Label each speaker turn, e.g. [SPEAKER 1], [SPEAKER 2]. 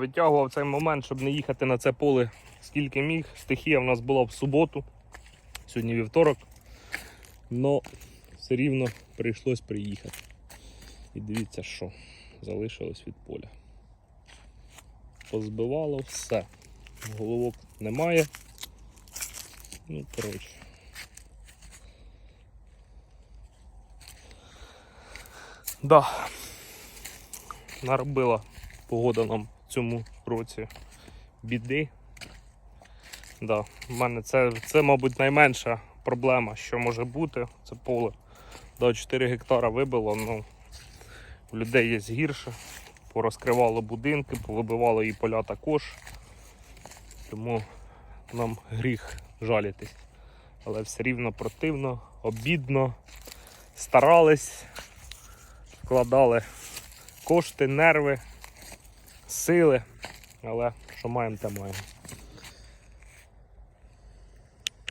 [SPEAKER 1] Витягував цей момент, щоб не їхати на це поле скільки міг. Стихія в нас була в суботу, сьогодні вівторок. Но все рівно прийшлось приїхати. І дивіться, що залишилось від поля. Позбивало все. Головок немає. Ну, коротше. Да. Наробила погода нам цьому році біди. Да, в мене це, це, мабуть, найменша проблема, що може бути. Це поле до 4 гектара вибило, ну в людей є гірше. Порозкривало будинки, повибивало і поля також. Тому нам гріх жалітись. Але все рівно противно, обідно. Старались, вкладали кошти, нерви, сили. Але що маємо, те маємо.